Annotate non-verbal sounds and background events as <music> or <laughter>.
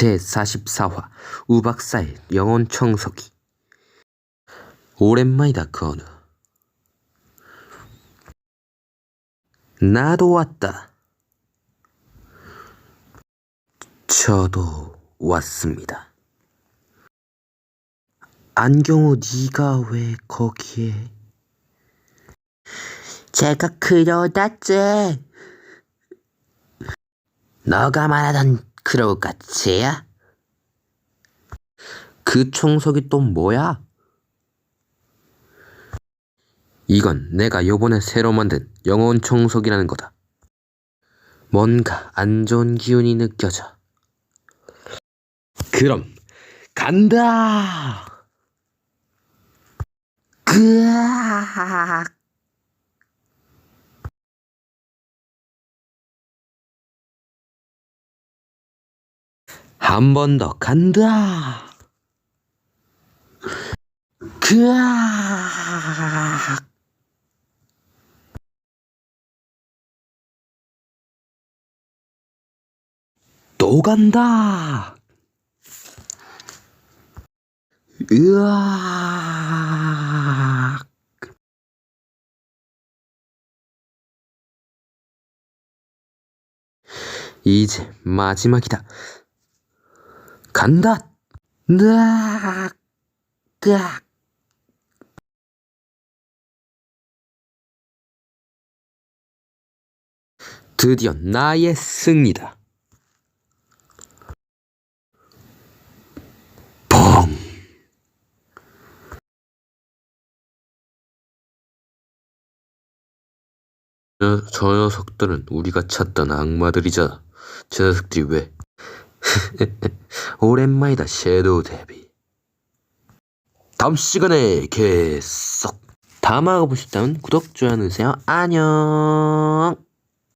제44화 우박사의 영혼 청소기. 오랜만이다 건우 나도 왔다. 저도 왔습니다. 안경우 네가 왜 거기에? 제가 그러다지 너가 말하던 크로우같이야? 그 청소기 또 뭐야? 이건 내가 요번에 새로 만든 영혼 청소기라는 거다. 뭔가 안 좋은 기운이 느껴져. 그럼 간다! 그악! 한 번 더 간다. 그악! 또 간다. 으악! 이제 마지막이다. 간다. 으악! 으악! 드디어 나의 승리다. 펑! 저, 저 녀석들은 우리가 찾던 악마들이잖아. 저 녀석들이 왜? <laughs> 오랜만이다, 섀도우 데뷔. 다음 시간에 계속. 하고 싶다면 구독, 좋아요 누르세요. 안녕!